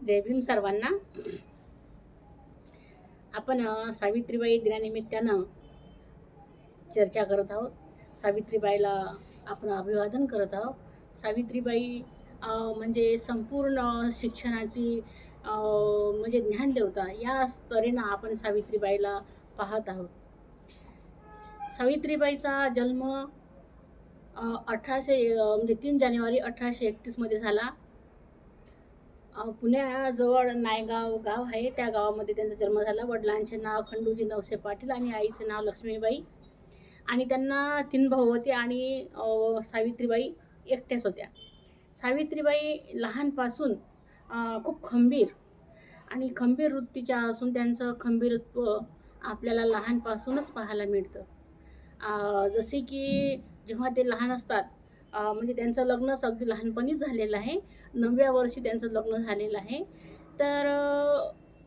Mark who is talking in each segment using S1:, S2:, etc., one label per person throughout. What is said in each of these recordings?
S1: जय भीम सर्वांना. आपण सावित्रीबाई दिनानिमित्तानं चर्चा करत आहोत. सावित्रीबाईला आपण अभिवादन करत आहोत. सावित्रीबाई म्हणजे संपूर्ण शिक्षणाची म्हणजे ज्ञानदेवता या स्तरेनं आपण सावित्रीबाईला पाहत आहोत. सावित्रीबाईचा जन्म अठराशे म्हणजे तीन जानेवारी अठराशे एकतीसमध्ये झाला. पुण्याजवळ नायगाव गाव आहे. त्या गावामध्ये त्यांचा जन्म झाला. वडिलांचे नाव खंडूजी नवसे पाटील आणि आईचे नाव लक्ष्मीबाई. आणि त्यांना तीन भाऊ होते आणि सावित्रीबाई एकट्याच होत्या. सावित्रीबाई लहानपासून खूप खंबीर आणि खंबीर वृत्तीच्या असून त्यांचं खंबीरत्व आपल्याला लहानपासूनच पाहायला मिळतं. जसे की जेव्हा ते लहान असतात म्हणजे त्यांचं लग्नच अगदी लहानपणीच झालेलं आहे. नवव्या वर्षी त्यांचं लग्न झालेलं आहे. तर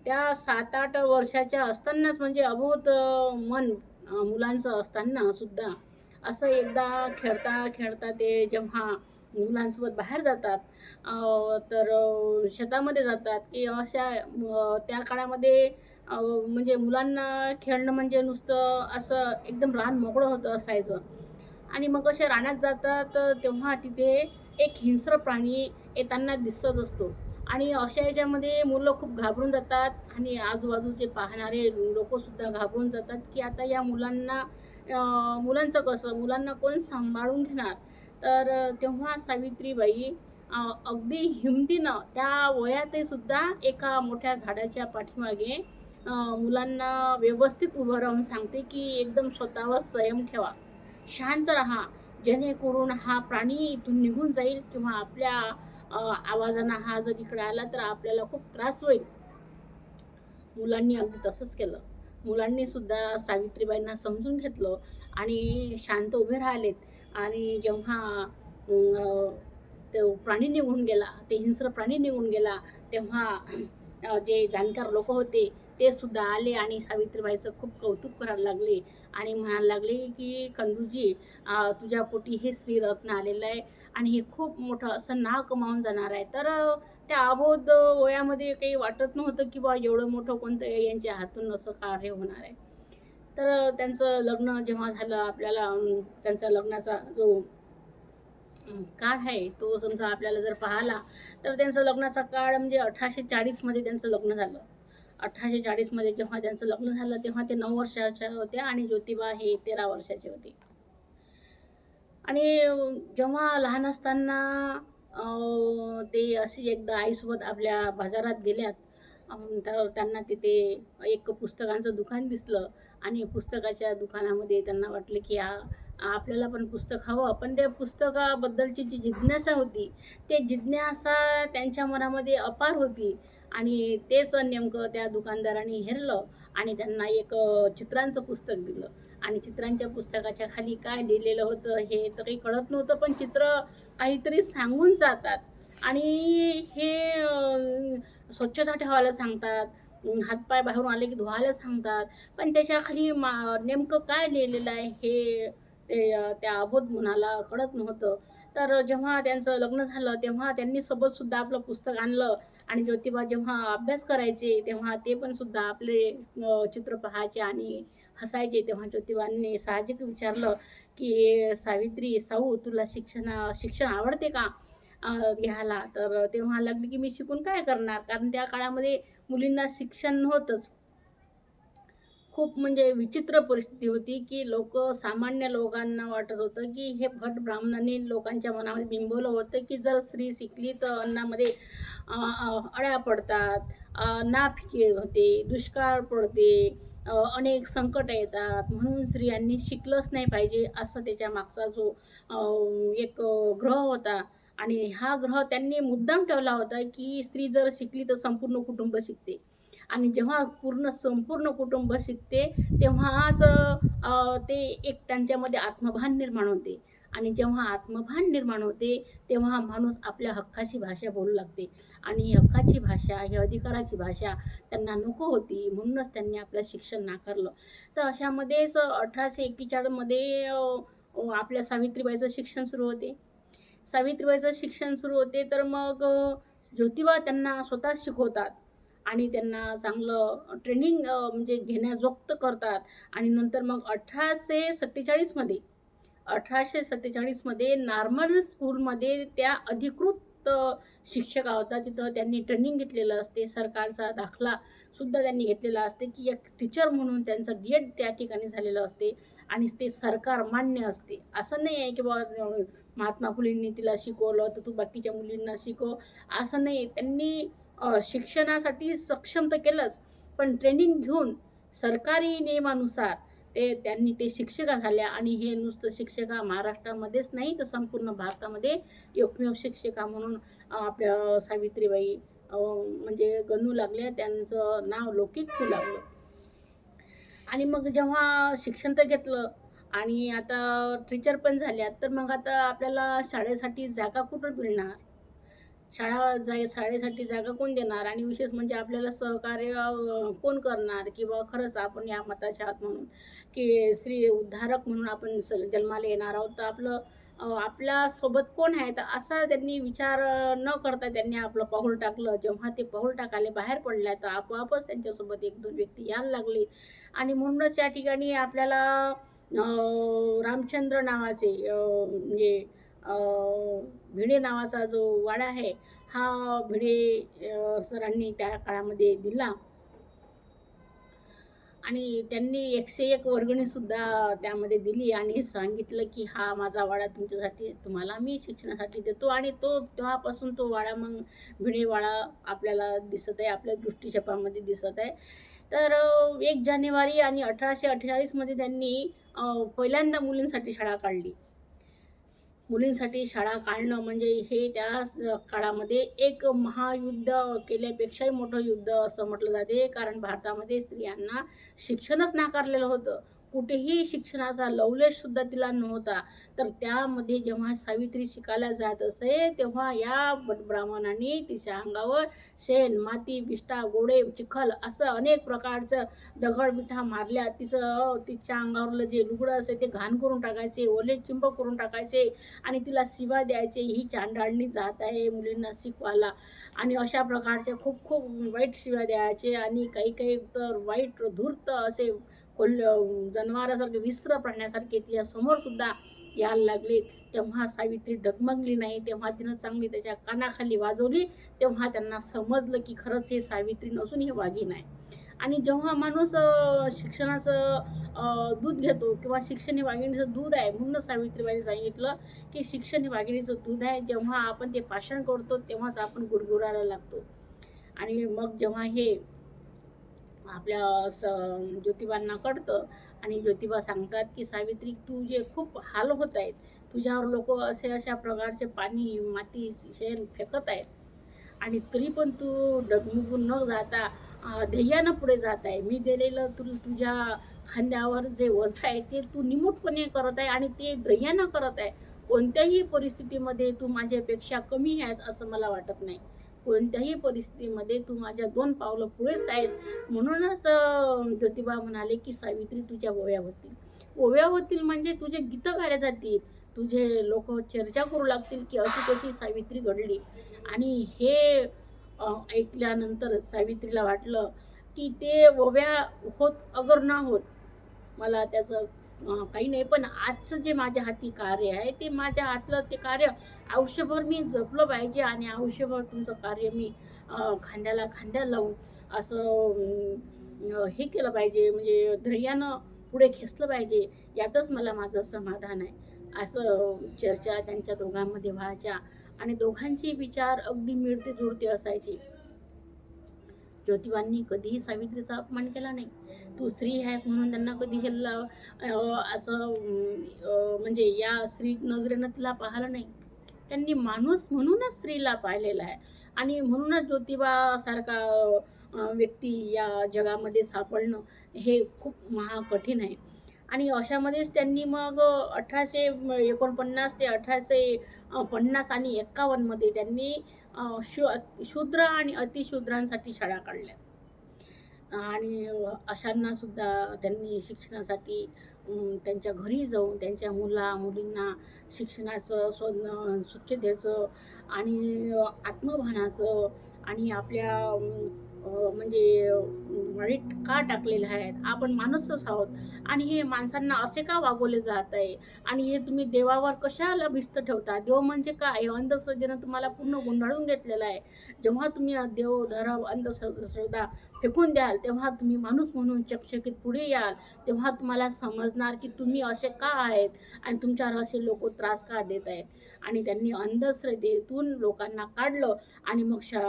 S1: त्या सात आठ वर्षाच्या असतानाच म्हणजे अभूत मन मुलांचं असताना सुद्धा असं एकदा खेळता खेळता ते जेव्हा मुलांसोबत बाहेर जातात तर शेतामध्ये जातात की अशा त्या काळामध्ये म्हणजे मुलांना खेळणं म्हणजे नुसतं असं एकदम रान मोकळं होतं असायचं. आणि मग असे रानात जातात तेव्हा तिथे एक हिंस्र प्राणी येताना दिसत असतो. आणि अशा याच्यामध्ये मुलं खूप घाबरून जातात आणि आजूबाजूचे पाहणारे लोकसुद्धा घाबरून जातात की आता या मुलांना मुलांचं कसं मुलांना कोण सांभाळून घेणार? तर तेव्हा सावित्रीबाई अगदी हिमतीनं त्या वयातही सुद्धा एका मोठ्या झाडाच्या पाठीमागे मुलांना व्यवस्थित उभं राहून सांगते की एकदम स्वतःवर संयम ठेवा. शांत राहा जेणेकरून हा प्राणी इथून निघून जाईल किंवा आपल्या आवाजांना हा जर इकडे आला तर आपल्याला खूप त्रास होईल. मुलांनी अगदी तसंच केलं. मुलांनी सुद्धा सावित्रीबाईंना समजून घेतलं आणि शांत उभे राहिलेत. आणि जेव्हा तो प्राणी निघून गेला ते हिंस्र प्राणी निघून गेला तेव्हा जे जाणकार लोक होते ते सुद्धा आले आणि सावित्रीबाईचं खूप कौतुक करायला लागले आणि म्हणायला लागले की खंडूजी तुझ्या पोटी हे श्रीरत्न आलेलं आहे आणि हे खूप मोठं असं नाव कमावून जाणार आहे. तर त्या अबोध वयामध्ये काही वाटत नव्हतं की बा एवढं मोठं कोणतं यांच्या हातून असं कार्य होणार आहे? तर त्यांचं लग्न जेव्हा झालं आपल्याला त्यांचा लग्नाचा जो काळ आहे तो समजा आपल्याला जर पाहिला तर त्यांचं लग्नाचा काळ म्हणजे अठराशे चाळीसमध्ये त्यांचं लग्न झालं. अठराशे चाळीसमध्ये जेव्हा त्यांचं लग्न झालं तेव्हा ते नऊ वर्षाच्या होत्या आणि ज्योतिबा हे तेरा वर्षाचे होते. आणि जेव्हा लहान असताना ते अशी एकदा आईसोबत आपल्या बाजारात गेल्यात तर त्यांना तिथे एक पुस्तकांचं दुकान दिसलं आणि पुस्तकाच्या दुकानामध्ये त्यांना वाटलं की हा आपल्याला पण पुस्तक हवं. पण त्या पुस्तकाबद्दलची जी जिज्ञासा होती ते जिज्ञासा त्यांच्या मनामध्ये अपार होती. आणि तेच नेमकं त्या दुकानदाराने हेरलं आणि त्यांना एक चित्रांचं पुस्तक दिलं. आणि चित्रांच्या पुस्तकाच्या खाली काय लिहिलेलं होतं हे तर काही कळत नव्हतं पण चित्र काहीतरी सांगून जातात. आणि हे स्वच्छता ठेवायला सांगतात हातपाय बाहेरून आले की धुवायला सांगतात. पण त्याच्याखाली मा नेमकं काय लिहिलेलं आहे हे ते त्या अबोध मुलाला कळत नव्हतं. तर जेव्हा त्यांचं लग्न झालं तेव्हा त्यांनी सोबतसुद्धा आपलं पुस्तक आणलं आणि ज्योतिबा जेव्हा अभ्यास करायचे तेव्हा ते पण सुद्धा आपले चित्र पाहायचे आणि हसायचे. तेव्हा ज्योतिबांनी साहजिक विचारलं की सावित्री साऊ तुला शिक्षण शिक्षण आवडते का घ्यायला? लिहायला तर तेव्हा लागली की मी शिकून काय करणार? कारण त्या काळामध्ये मुलींना शिक्षण नव्हतंच. खूप म्हणजे विचित्र परिस्थिती होती की लोक सामान्य लोकांना वाटत होतं की हे भट ब्राह्मणांनी लोकांच्या मनामध्ये बिंबवलं होतं की जर स्त्री शिकली तर अन्नामध्ये अळ्या पडतात नाफिके होते दुष्काळ पडते अनेक संकट येतात. म्हणून स्त्रियांनी शिकलंच नाही पाहिजे असं त्याच्या मागचा जो एक ग्रह होता. आणि हा ग्रह त्यांनी मुद्दाम ठेवला होता की स्त्री जर शिकली तर संपूर्ण कुटुंब शिकते. आणि जेव्हा पूर्ण संपूर्ण कुटुंब शिकते तेव्हाच ते एक त्यांच्यामध्ये आत्मभान निर्माण होते. आणि जेव्हा आत्मभान निर्माण होते तेव्हा माणूस आपल्या हक्काची भाषा बोलू लागते. आणि ही हक्काची भाषा ही अधिकाराची भाषा त्यांना नको होती म्हणूनच त्यांनी आपलं शिक्षण नाकारलं. तर अशामध्येच अठराशे एक्केचाळीसमध्ये आपल्या सावित्रीबाईचं शिक्षण सुरू होते. सावित्रीबाईचं शिक्षण सुरू होते तर मग ज्योतिबा त्यांना स्वतः शिकवतात. आणि त्यांना चांगलं ट्रेनिंग म्हणजे घेण्याजोगतं करतात. आणि नंतर मग अठराशे सत्तेचाळीसमध्ये अठराशे सत्तेचाळीसमध्ये नॉर्मल स्कूलमध्ये त्या अधिकृत शिक्षक होता. तिथं त्यांनी ट्रेनिंग घेतलेलं असते. सरकारचा दाखला सुद्धा त्यांनी घेतलेला असते की एक टीचर म्हणून त्यांचं डी एड त्या ठिकाणी झालेलं असते. आणि ते सरकार मान्य असते. असं नाही आहे की बाबा महात्मा फुलेंनी तिला शिकवलं तर तू बाकीच्या मुलींना शिकव. असं नाही त्यांनी शिक्षणासाठी सक्षम तर केलंच पण ट्रेनिंग घेऊन सरकारी नियमानुसार ते त्यांनी ते शिक्षिका झाल्या आणि हे नुसतं शिक्षिका महाराष्ट्रामध्येच नाही तर संपूर्ण भारतामध्ये एकमेव शिक्षिका म्हणून आपल्या सावित्रीबाई म्हणजे गणू लागल्या त्यांचं नाव लौकिक होऊ लागलं. आणि मग जेव्हा शिक्षण तर घेतलं आणि आता टीचर पण झाल्या तर मग आता आपल्याला शाळेसाठी जागा कुठं मिळणार? शाळा जाय शाळेसाठी जागा कोण देणार? आणि विशेष म्हणजे आपल्याला सहकार्य कोण करणार? किंवा खरंच आपण या मताच्या आहात म्हणून? की स्त्री उद्धारक म्हणून आपण स जन्माला येणार आहोत. तर आपलं आपल्यासोबत कोण आहे? तर असा त्यांनी विचार न करता त्यांनी आपलं पाऊल टाकलं. जेव्हा ते पाऊल टाकायला बाहेर पडल्या तर आपोआपच त्यांच्यासोबत एक दोन व्यक्ती यायला लागली. आणि म्हणूनच या ठिकाणी आपल्याला रामचंद्र नावाचे म्हणजे भिडे नावाचा जो वाडा आहे हा भिडे सरांनी त्या काळामध्ये दिला. आणि त्यांनी एकशे एक वर्गणीसुद्धा त्यामध्ये दिली आणि सांगितलं की हा माझा वाडा तुमच्यासाठी तुम्हाला मी शिक्षणासाठी देतो. आणि तो तेव्हापासून तो वाडा मग भिडेवाडा आपल्याला दिसत आहे आपल्या दृष्टीक्षेपामध्ये दिसत आहे. तर एक जानेवारी आणि अठराशे अठ्ठेचाळीसमध्ये त्यांनी पहिल्यांदा मुलींसाठी शाळा काढली. मुलींसाठी शाळा काढणं म्हणजे हे त्या काळामध्ये एक महायुद्ध केल्यापेक्षाही मोठं युद्ध असं म्हटलं जाते. कारण भारतामध्ये स्त्रियांना शिक्षणच नाकारलेलं होतं. कुठेही शिक्षणाचा लवलेश सुद्धा तिला नव्हता. तर त्यामध्ये जेव्हा सावित्री शिकायला जात असे तेव्हा या ब्राह्मणांनी तिच्या अंगावर शेण माती बिष्टा गोडे चिखल असं अनेक प्रकारचं दगडबिठा मारल्या. तिचं तिच्या अंगावरलं जे लुगडं असे ते घाण करून टाकायचे ओले चिंब करून टाकायचे आणि तिला शिवा द्यायचे. ही चांडाळणी जात आहे मुलींना शिकवायला. आणि अशा प्रकारचे खूप खूप वाईट शिव्या द्यायचे आणि काही काही तर वाईट धूर्त असे कोल्ह जनावरासारखे विस्र प्राण्यासारखे तिच्यासमोर सुद्धा यायला लागले. तेव्हा सावित्री डगमगली नाही. तेव्हा तिनं चांगली त्याच्या कानाखाली वाजवली. तेव्हा त्यांना समजलं की खरंच हे सावित्री नसून हे वाघीण आहे. आणि जेव्हा माणूस शिक्षणाचं दूध घेतो किंवा शिक्षण हे वाघिणीचं दूध आहे म्हणून सावित्रीबाईने सांगितलं की शिक्षण हे वाघिणीचं दूध आहे. जेव्हा आपण ते पाषण करतो तेव्हाच आपण गुरगुरायला लागतो. आणि मग जेव्हा हे आपल्या स ज्योतिबांना कळतं. आणि ज्योतिबा सांगतात की सावित्री तुझे खूप हाल होत आहेत तुझ्यावर लोक असे अशा प्रकारचे पाणी माती शेण फेकत आहेत. आणि तरी पण तू डगमगून न जाता ध्येयानं पुढे जात आहे. मी दिलेलं तू तुझ्या खांद्यावर जे वज आहे ते तू निमूटपणे करत आहे आणि ते ध्येयानं करत आहे. कोणत्याही परिस्थितीमध्ये तू माझ्यापेक्षा कमी आहेस असं मला वाटत नाही. कोणत्याही परिस्थितीमध्ये तू माझ्या दोन पावलं पुढेच आहेस म्हणूनच ज्योतिबा म्हणाले की सावित्री तुझ्या ओव्या होतील. ओव्या होतील म्हणजे तुझे गीतं गायले जातील. तुझे लोक चर्चा करू लागतील की अशी कशी सावित्री घडली? आणि हे ऐकल्यानंतर सावित्रीला वाटलं की ते ओव्या होत अगर न होत मला त्याचं काही नाही पण आजचं जे माझ्या हाती कार्य आहे ते माझ्या हातलं ते कार्य आयुष्यभर मी जपलं पाहिजे आणि आयुष्यभर तुमचं कार्य मी खांद्याला खांद्या लावून असं हे केलं पाहिजे म्हणजे धैर्यानं पुढे खेचलं पाहिजे यातच मला माझं समाधान आहे. असं चर्चा त्यांच्या दोघांमध्ये व्हायच्या आणि दोघांचे विचार अगदी मिळते जुळते असायचे. ज्योतिबांनी कधीही सावित्रीचा अपमान केला नाही. तू स्त्री आहेस म्हणून त्यांना कधी हे ला- असं म्हणजे या स्त्री नजरेनं तिला पाहिलं नाही. त्यांनी माणूस म्हणूनच स्त्रीला पाहिलेला आहे. आणि म्हणूनच ज्योतिबासारखा व्यक्ती या जगामध्ये सापडणं हे खूप महाकठीण आहे. आणि अशामध्येच त्यांनी मग अठराशे एकोणपन्नास ते अठराशे पन्नास आणि एक्कावन्नमध्ये त्यांनी शू शूद्र आणि अतिशूद्रांसाठी शाळा काढल्या. आणि अशांना सुद्धा त्यांनी शिक्षणासाठी त्यांच्या घरी जाऊन त्यांच्या मुला मुलींना शिक्षणाचं स्व स्वच्छतेचं आणि आत्मभानाचं आणि आपल्या म्हणजे वाईट का टाकलेले आहेत? आपण माणूसच आहोत. आणि हे माणसांना असे का वागवले जात आहे? आणि हे तुम्ही देवावर कशाला भिस्त ठेवता? देव म्हणजे काय? हे अंधश्रद्धेनं तुम्हाला पूर्ण गुंडाळून घेतलेलं आहे. जेव्हा तुम्ही देव धर्म अंधश्रद्धा फेकून द्याल तेव्हा तुम्ही माणूस म्हणून चकचकीत पुढे याल. तेव्हा तुम्हाला समजणार की तुम्ही असे का आहेत? आणि तुमच्यावर असे लोक त्रास का देत आहेत? आणि त्यांनी अंधश्रद्धेतून लोकांना काढलं आणि मग शा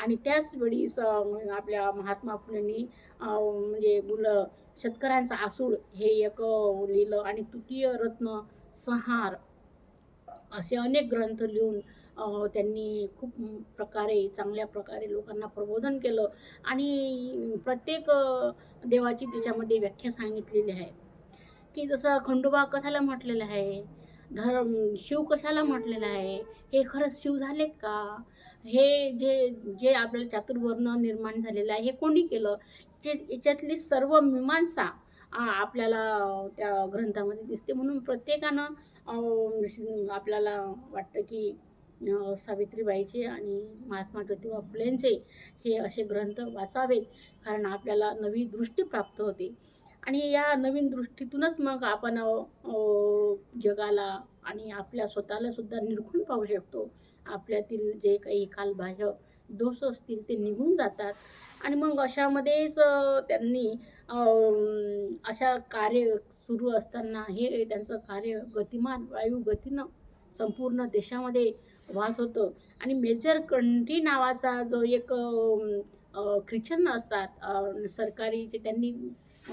S1: आणि त्याच वेळीस आपल्या महात्मा फुलेंनी म्हणजे मुलं शेतकऱ्यांचा आसूड हे एक लिहिलं आणि तृतीय रत्न संहार असे अनेक ग्रंथ लिहून त्यांनी खूप प्रकारे चांगल्या प्रकारे लोकांना प्रबोधन केलं. आणि प्रत्येक देवाची त्याच्यामध्ये व्याख्या सांगितलेली आहे. की जसं खंडोबा कथाला म्हटलेलं आहे धर्म शिव कशाला म्हटलेलं आहे? हे खरंच शिव झालेत का? हे जे जे आपल्याला चातुर्वर्ण निर्माण झालेलं आहे हे कोणी केलं? जे याच्यातली सर्व मीमांसा आपल्याला त्या ग्रंथामध्ये दिसते. म्हणून प्रत्येकानं आपल्याला वाटतं की सावित्रीबाईचे आणि महात्मा ज्योतिबा फुलेंचे हे असे ग्रंथ वाचावेत. कारण आपल्याला नवी दृष्टी प्राप्त होते. आणि या नवीन दृष्टीतूनच मग आपण जगाला आणि आपल्या स्वतःला सुद्धा निरखून पाहू शकतो. आपल्यातील जे काही कालबाह्य दोष असतील ते निघून जातात. आणि मग अशामध्येच त्यांनी अशा कार्य सुरू असताना हे त्यांचं कार्य गतिमान वायू गतीनं संपूर्ण देशामध्ये वाहत होतं. आणि मेजर कंट्री नावाचा जो एक ख्रिश्चन असतात सरकारी जे त्यांनी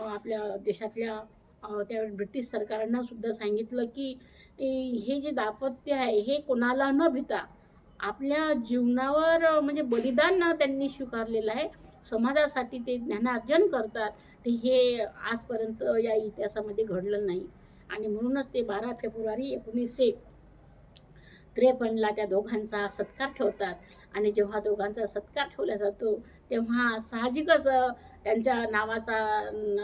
S1: आपल्या देशातल्या त्या त्यावेळी ब्रिटिश सरकारांना सुद्धा सांगितलं की हे जे दापत्य आहे हे कोणाला न भिता आपल्या जीवनावर म्हणजे बलिदान त्यांनी स्वीकारलेलं आहे. समाजासाठी ते ज्ञानार्जन करतात. ते हे आजपर्यंत या इतिहासामध्ये घडलं नाही. आणि म्हणूनच ते बारा फेब्रुवारी एकोणीसशे त्रेपन्नला त्या दोघांचा सत्कार ठेवतात. आणि जेव्हा दोघांचा सत्कार ठेवला जातो तेव्हा साहजिकच त्यांच्या नावाचा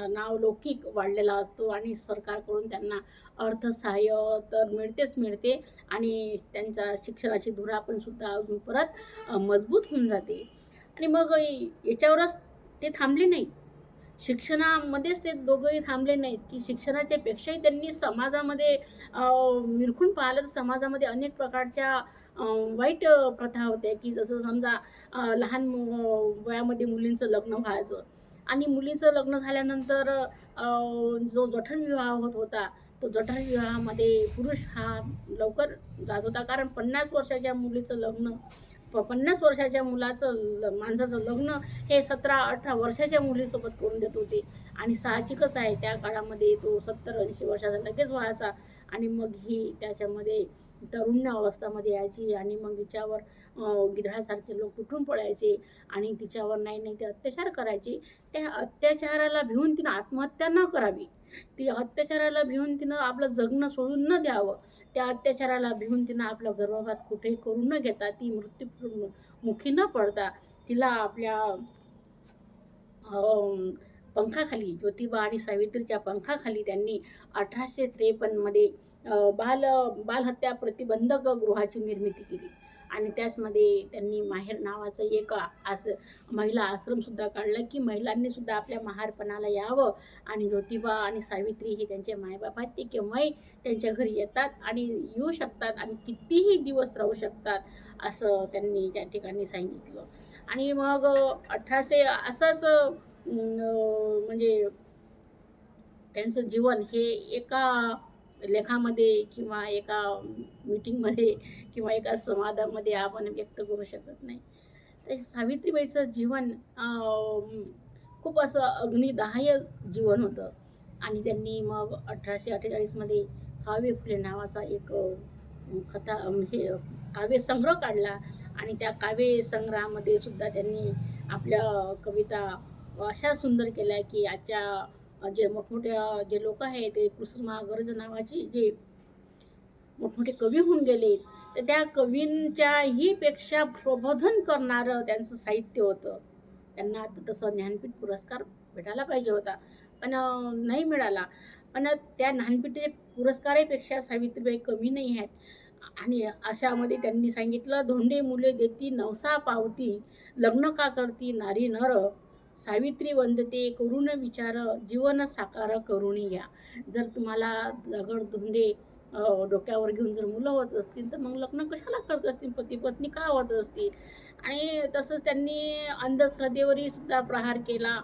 S1: नाव लौकिक वाढलेला असतो आणि सरकारकडून त्यांना अर्थसहाय्य तर मिळतेच मिळते आणि त्यांच्या शिक्षणाची धुरा पण सुद्धा अजून परत मजबूत होऊन जाते. आणि मग याच्यावरच ते थांबले नाही शिक्षणामध्येच ते दोघंही थांबले नाहीत की शिक्षणाच्या पेक्षाही त्यांनी समाजामध्ये निरखून पाहिलं तर समाजामध्ये अनेक प्रकारच्या वाईट प्रथा होत्या की जसं समजा लहान मु- वयामध्ये मुलींचं लग्न व्हायचं आणि मुलीचं लग्न झाल्यानंतर जो जठरविवाह होत होता तो जठरविवाहामध्ये पुरुष हा लवकर जात होता कारण पन्नास वर्षाच्या मुलीचं लग्न प- पन्नास वर्षाच्या मुलाचं माणसाचं लग्न हे सतरा अठरा वर्षाच्या मुलीसोबत करून देत होते. आणि साहजिकच आहे त्या काळामध्ये तो सत्तर ऐंशी वर्षाचा लगेच व्हायचा आणि मग ही त्याच्यामध्ये तरुण अवस्थामध्ये यायची आणि मग तिच्यावर अं, गिधाळासारखे लोक तुटून पडायचे आणि तिच्यावर नाही नाही ते अत्याचार करायचे त्या अत्याचाराला भिवून तिनं आत्महत्या न करावी. ती अत्याचाराला भिवून तिनं आपलं जगणं सोडून न द्यावं. त्या अत्याचाराला भिवून तिनं आपलं गर्भपात कुठेही करू न घेता ती मृत्यू मुखी न पडता तिला आपल्या पंखाखाली ज्योतिबा आणि सावित्रीच्या पंखाखाली त्यांनी अठराशे त्रेपन्नमध्ये बाल बालहत्या प्रतिबंधक गृहाची निर्मिती केली. आणि त्याचमध्ये त्यांनी माहेर नावाचं एक आस महिला आश्रमसुद्धा काढला की महिलांनीसुद्धा आपल्या महारपणाला यावं आणि ज्योतिबा आणि सावित्री हे त्यांचे मायबाप आहेत. ते केव्हाही त्यांच्या घरी येतात आणि येऊ शकतात आणि कितीही दिवस राहू शकतात असं त्यांनी त्या ठिकाणी सांगितलं. आणि मग अठराशे असंच म्हणजे त्यांचं जीवन हे एका लेखामध्ये किंवा एका मीटिंगमध्ये किंवा एका संवादामध्ये आपण व्यक्त करू शकत नाही. तर सावित्रीबाईचं जीवन खूप असं अग्निदाह्य जीवन होतं. आणि त्यांनी मग अठराशे अठ्ठेचाळीसमध्ये काव्य फुले नावाचा एक कथा हे हे काव्यसंग्रह काढला. आणि त्या काव्य संग्रहामध्ये सुद्धा त्यांनी आपल्या कविता अशा सुंदर केल्या की आजच्या जे मोठमोठ्या जे लोक आहेत ते कुसुमाग्रज नावाची जे मोठमोठे कवी होऊन गेले तर त्या कवींच्याही पेक्षा प्रबोधन करणारं त्यांचं साहित्य होतं. त्यांना आता तसं ज्ञानपीठ पुरस्कार भेटायला पाहिजे होता पण नाही मिळाला. पण त्या ज्ञानपीठे पुरस्कारापेक्षा सावित्रीबाई कमी नाही आहेत. आणि अशामध्ये त्यांनी सांगितलं धोंडे मुले देती नवसा पावती लग्न का करती नारी नर सावित्री वंदते करून विचार जीवन साकार करून या. जर तुम्हाला दगड धोंडे डोक्यावर घेऊन जर मुलं होत असतील तर मग लग्न कशाला करत असतील? पती पत्नी का होत असतील? आणि तसंच त्यांनी अंधश्रद्धेवरही सुद्धा प्रहार केला.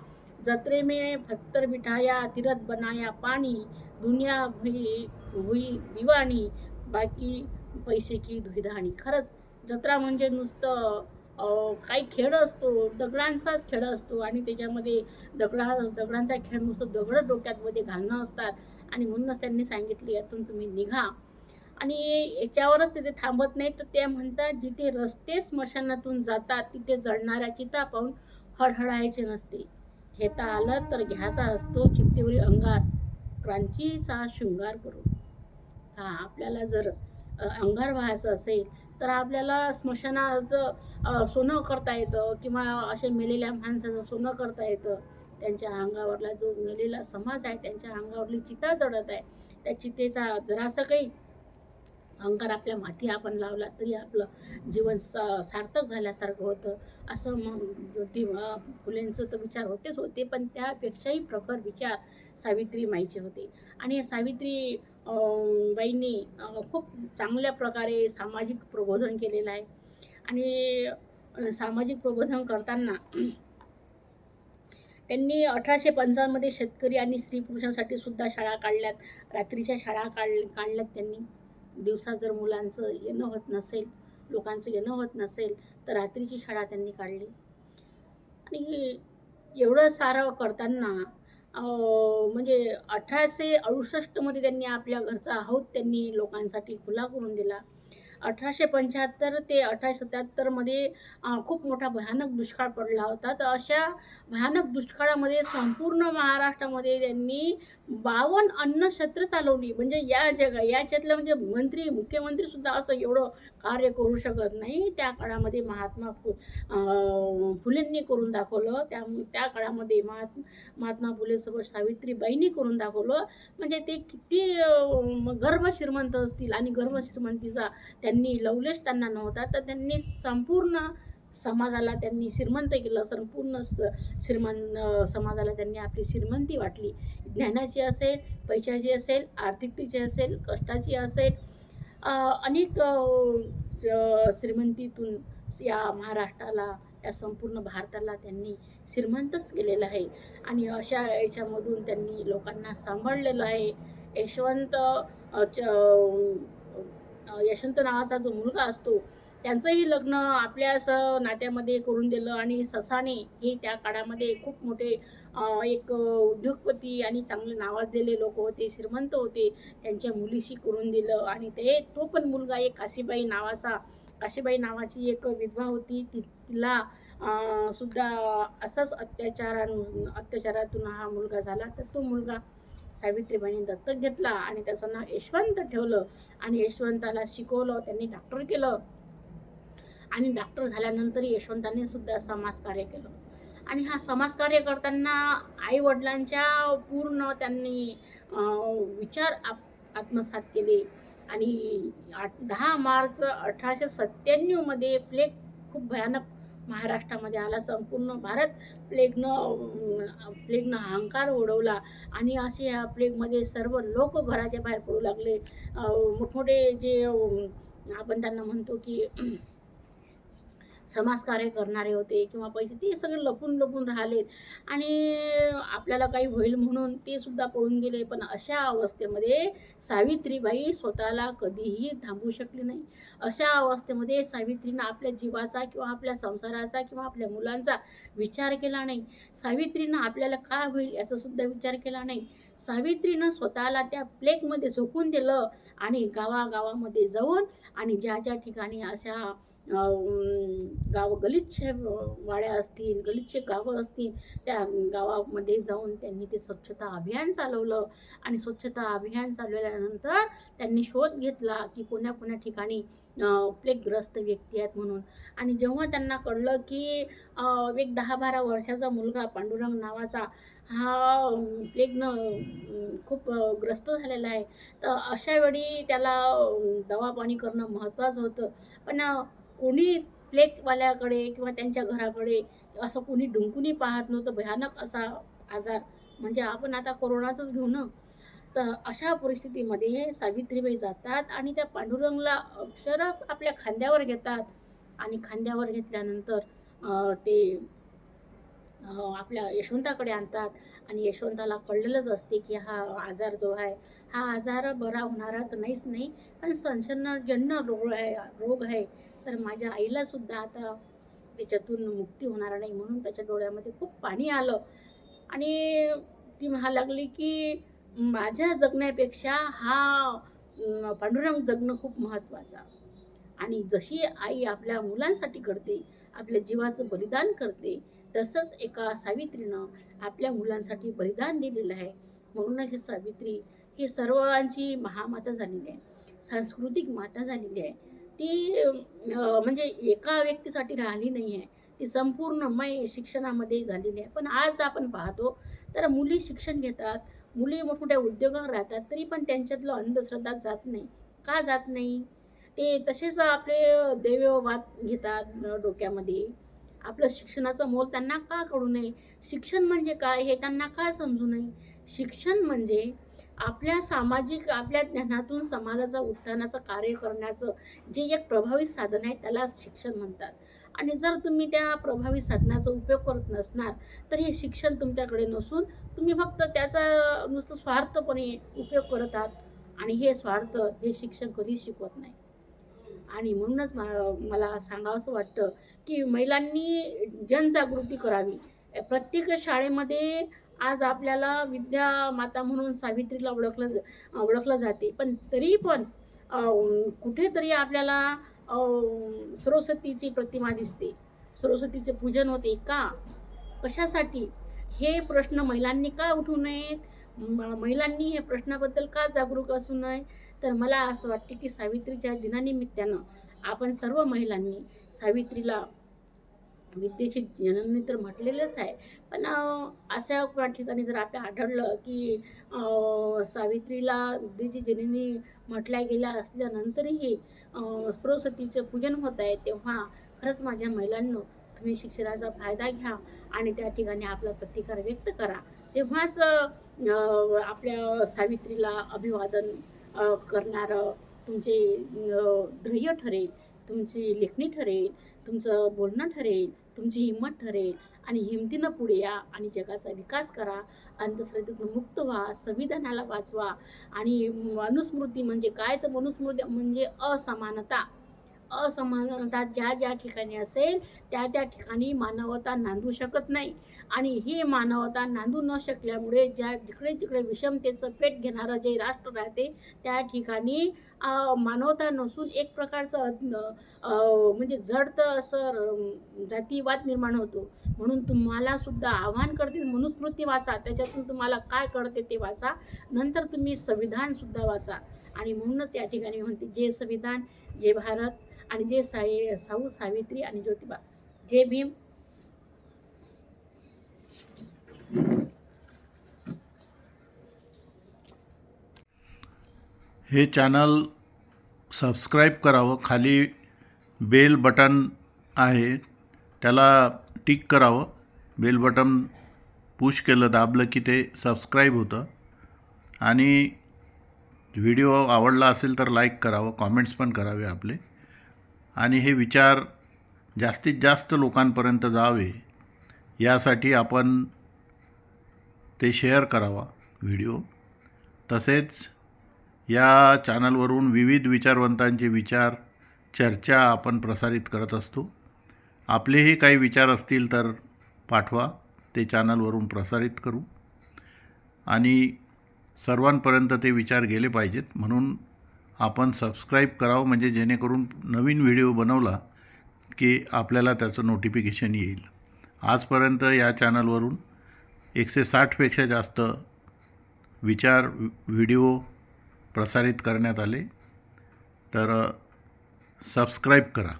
S1: जत्रेमे फत्तर मिठाया तीरथ बनाया पाणी दुनिया भुई हुई दिवाणी बाकी पैसे की धुईधाणी. खरंच जत्रा म्हणजे नुसतं काही खेळ असतो दगडांचाच खेळ असतो आणि त्याच्यामध्ये दगडा दगडांचा खेळ नुसतं दगड डोक्यातमध्ये घालणं असतात आणि म्हणूनच त्यांनी सांगितले यातून तुम्ही निघा. आणि याच्यावरच तिथे थांबत नाही तर ते म्हणतात जिथे रस्ते स्मशानातून जातात तिथे जळणाऱ्या चिता पाहून हळहळायचे नसते घेता आलं तर घ्यायचा असतो चित्तेवरील अंगार क्रांतीचा शृंगार करून. हा आपल्याला जर अंगार व्हायचं असेल तर आपल्याला स्मशानाचं सोनं करता येतं किंवा असे मेलेल्या माणसाचं सोनं करता येतं. त्यांच्या अंगावरला जो मेलेला समाज आहे त्यांच्या अंगावरली चिता चढत आहे. त्या चितेचा जरासा काही अंगार आपल्या माथी आपण लावला तरी आपलं जीवन सा सार्थक झाल्यासारखं होतं. असं मग ज्योतिबा फुलेंचं तर विचार होतेच होते पण त्यापेक्षाही प्रखर विचार सावित्री माईचे होते. आणि या सावित्री बाईंनी खूप चांगल्या प्रकारे सामाजिक प्रबोधन केलेलं आहे. आणि सामाजिक प्रबोधन करताना त्यांनी अठराशे पंचावन्नमध्ये शेतकरी आणि स्त्री पुरुषांसाठी सुद्धा शाळा काढल्यात. रात्रीच्या शाळा काढ काढल्यात त्यांनी. दिवसा जर मुलांचं येणं होत नसेल लोकांचं येणं होत नसेल तर रात्रीची शाळा त्यांनी काढली. आणि एवढं सारं करताना म्हणजे अठराशे अडुसष्टमध्ये त्यांनी आपल्या घरचा हौद त्यांनी लोकांसाठी खुला करून दिला. अठराशे पंच्याहत्तर ते अठराशे सत्याहत्तरमध्ये खूप मोठा भयानक दुष्काळ पडला होता. तर अशा भयानक दुष्काळामध्ये संपूर्ण महाराष्ट्रामध्ये त्यांनी बावन अन्नक्षेत्र चालवली. म्हणजे या जगा याच्यातलं म्हणजे मंत्री मुख्यमंत्रीसुद्धा असं एवढं कार्य करू शकत नाही. त्या काळामध्ये महात्मा फु फुलेंनी करून दाखवलं. त्या त्या काळामध्ये महात्मा महात्मा फुलेसोबत सावित्रीबाईंनी करून दाखवलं. म्हणजे ते किती गर्भश्रीमंत गर्भ श्रीमंत असतील आणि गर्भ श्रीमंतीचा त्यांनी लवलेश त्यांना नव्हता. तर त्यांनी संपूर्ण समाजाला त्यांनी श्रीमंत केलं. संपूर्ण स श्रीमंत समाजाला त्यांनी आपली श्रीमंती वाटली. ज्ञानाची असेल पैशाची असेल आर्थिकतेची असेल कष्टाची असेल अनेक श्रीमंतीतून या महाराष्ट्राला या संपूर्ण भारताला त्यांनी श्रीमंतच केलेलं आहे. आणि अशा याच्यामधून त्यांनी लोकांना सांभाळलेलं आहे. यशवंत च- यशवंत नावाचा जो मुलगा असतो त्यांचंही लग्न आपल्या असं नात्यामध्ये करून दिलं आणि ससाणे हे त्या काळामध्ये खूप मोठे एक उद्योगपती आणि चांगले नावाजलेले लोक होते श्रीमंत होते त्यांच्या मुलीशी करून दिलं आणि ते तो पण मुलगा एक काशीबाई नावाचा काशीबाई नावाची एक विधवा होती ती तिला सुद्धा असाच अत्याचारां अत्याचारातून हा मुलगा झाला. तर तो मुलगा सावित्रीबाईंनी दत्तक घेतला आणि त्याचं नाव यशवंत ठेवलं. आणि यशवंताला शिकवलं त्यांनी डॉक्टर केलं. आणि डॉक्टर झाल्यानंतर यशवंतांनी सुद्धा समाजकार्य केलं. आणि हा समाजकार्य करताना आई वडिलांच्या पूर्ण त्यांनी अं, विचार आप आत्मसात केले. आणि आठ दहा मार्च अठराशे सत्त्याण्णवमध्ये प्लेग खूप भयानक महाराष्ट्रामध्ये आला. संपूर्ण भारत प्लेगनं प्लेगनं अहंकार उडवला आणि असे ह्या प्लेगमध्ये सर्व लोक घराच्या बाहेर पडू लागले. मोठमोठे जे आपण त्यांना म्हणतो की समाजकार्य करणारे होते किंवा पैसे ते सगळे लपून लपून राहिलेत. आणि आपल्याला काही होईल म्हणून ते सुद्धा पळून गेले. पण अशा अवस्थेमध्ये सावित्रीबाई स्वतःला कधीही थांबू शकली नाही. अशा अवस्थेमध्ये सावित्रीनं आपल्या जीवाचा किंवा आपल्या संसाराचा किंवा आपल्या मुलांचा विचार केला नाही. सावित्रीनं आपल्याला काय होईल याचा सुद्धा विचार केला नाही. सावित्रीनं स्वतःला त्या प्लेगमध्ये झोकून दिलं आणि गावागावामध्ये जाऊन आणि ज्या ज्या ठिकाणी अशा गाव गलिच्छ वाड्या असतील गलिच्छ गावं असतील त्या गावामध्ये जाऊन त्यांनी ते स्वच्छता अभियान चालवलं. आणि स्वच्छता अभियान चालवल्यानंतर त्यांनी शोध घेतला की कोण्या कोण्या ठिकाणी प्लेगग्रस्त व्यक्ती आहेत म्हणून. आणि जेव्हा त्यांना कळलं की एक दहा बारा वर्षाचा मुलगा पांडुरंग नावाचा हा प्लेगनं खूप ग्रस्त झालेला आहे. तर अशा वेळी त्याला दवापाणी करणं महत्त्वाचं होतं. पण कोणी प्लेगवाल्याकडे किंवा त्यांच्या घराकडे असं कोणी डुंकूनही पाहत नव्हतं. भयानक असा आजार. म्हणजे आपण आता कोरोनाचंच घेऊ ना? तर अशा परिस्थितीमध्ये सावित्रीबाई जातात आणि त्या पांडुरंगला अक्षर आपल्या खांद्यावर घेतात. आणि खांद्यावर घेतल्यानंतर ते आपल्या यशवंताकडे आणतात. आणि यशवंताला कळलेलंच असते की हा आजार जो आहे हा आजार बरा होणारा तर नाहीच नाही पण संशनजन्य रोग आहे रोग आहे. तर माझ्या आईला सुद्धा आता त्याच्यातून मुक्ती होणार नाही म्हणून त्याच्या डोळ्यामध्ये खूप पाणी आलं. आणि ती म्हणा लागली की माझ्या जगण्यापेक्षा हा पांडुरंग जगणं खूप महत्त्वाचं. आणि जशी आई आपल्या मुलांसाठी करते आपल्या जीवाचं बलिदान करते तसंच एका सावित्रीनं आपल्या मुलांसाठी बलिदान दिलेलं आहे. म्हणूनच ही सावित्री ही सर्वांची महामाता झालेली आहे. सांस्कृतिक माता झालेली आहे. ती म्हणजे एका व्यक्तीसाठी राहिली नाही आहे ती संपूर्ण मय शिक्षणामध्ये झालेली आहे. पण आज आपण पाहतो तर मुली शिक्षण घेतात. मुली मोठमोठ्या उद्योगावर राहतात तरी पण त्यांच्यातलं अंधश्रद्धा जात नाही. का जात नाही? ते तसेच आपले दैववाद घेतात डोक्यामध्ये. आपलं शिक्षणाचं मोल त्यांना का कळू नये? शिक्षण म्हणजे काय? हे त्यांना का समजू नये? शिक्षण म्हणजे आपल्या सामाजिक आपल्या ज्ञानातून समाजाचा उत्थानाचं कार्य करण्याचं जे एक प्रभावी साधन आहे त्याला शिक्षण म्हणतात. आणि जर तुम्ही त्या प्रभावी साधनाचा उपयोग करत नसणार तर हे शिक्षण तुमच्याकडे नसून तुम्ही फक्त त्याचा नुसतं स्वार्थपणे उपयोग करत आहात आणि हे स्वार्थ हे शिक्षण कधीच शिकवत नाही. आणि म्हणूनच मला सांगावंसं वाटतं की महिलांनी जनजागृती करावी. प्रत्येक शाळेमध्ये आज आपल्याला विद्या माता म्हणून सावित्रीला ओळखलं ओळखलं जाते. पण तरी पण कुठेतरी आपल्याला सरस्वतीची प्रतिमा दिसते. सरस्वतीचे पूजन होते का? कशासाठी? हे प्रश्न महिलांनी का उठू नयेत? महिलांनी हे प्रश्नाबद्दल का जागरूक असू नये? तर मला असं वाटते की सावित्रीच्या दिनानिमित्तानं आपण सर्व महिलांनी सावित्रीला विद्येची जननी तर म्हटलेलंच आहे. पण अशा ठिकाणी जर आपल्या आढळलं की सावित्रीला विद्येची जननी म्हटल्या गेल्या असल्यानंतरही सरस्वतीचं पूजन होत आहे तेव्हा खरंच माझ्या महिलांनो तुम्ही शिक्षणाचा फायदा घ्या आणि त्या ठिकाणी आपला प्रतिकार व्यक्त करा. तेव्हाच आपल्या सावित्रीला अभिवादन करणारं तुमचे ध्येय ठरेल तुमची लेखणी ठरेल तुमचं बोलणं ठरेल तुमची हिंमत ठरेल आणि हिमतीनं पुढे या आणि जगाचा विकास करा. अंधश्रद्धेतून मुक्त व्हा संविधानाला वाचवा आणि मनुस्मृती म्हणजे काय? तर मनुस्मृती म्हणजे असमानता. असमानता ज्या ज्या ठिकाणी असेल त्या त्या ठिकाणी मानवता नांदू शकत नाही. आणि ही मानवता नांदू न शकल्यामुळे ज्या जिकडे जिकडे विषमतेचं पेट घेणारं जे राष्ट्र राहते त्या ठिकाणी मानवता नसून एक प्रकारचं म्हणजे जडतं असं जातीवाद निर्माण होतो. म्हणून तुम्हाला सुद्धा आव्हान करते मनुस्मृती वाचा. त्याच्यातून तुम्हाला काय कळते ते वाचा. नंतर तुम्ही संविधानसुद्धा वाचा. आणि म्हणूनच या ठिकाणी म्हणते जे संविधान जे भारत आणि जे साई साऊ सावित्री आणि ज्योतिबा. जे भीम.
S2: हे चॅनल सबस्क्राईब करावं. खाली बेल बटन आहे. त्याला टिक करावं. बेल बटन पुश केलं दाबलं की ते सबस्क्राईब होतं. आणि व्हिडिओ आवडला असेल तर लाईक करावं. कॉमेंट्स पण करावे आपले. आणि हे विचार जास्तीत जास्त लोकांपर्यंत जावे यासाठी आपण ते शेअर करावा व्हिडिओ तसेच या चॅनलवरून विविध विचारवंतांचे विचार चर्चा आपण प्रसारित करत असतो. आपलेही काही विचार असतील तर पाठवा ते चॅनलवरून प्रसारित करू. आणि सर्वांपर्यंत ते विचार गेले पाहिजेत. म्हणून आपण सबस्क्राईब करावं म्हणजे जेणेकरून नवीन व्हिडिओ बनवला की आपल्याला त्याचं नोटिफिकेशन येईल. आजपर्यंत या चॅनलवरून एकशे साठपेक्षा जास्त विचार व्हिडिओ प्रसारित करण्यात आले. तर सबस्क्राईब करा.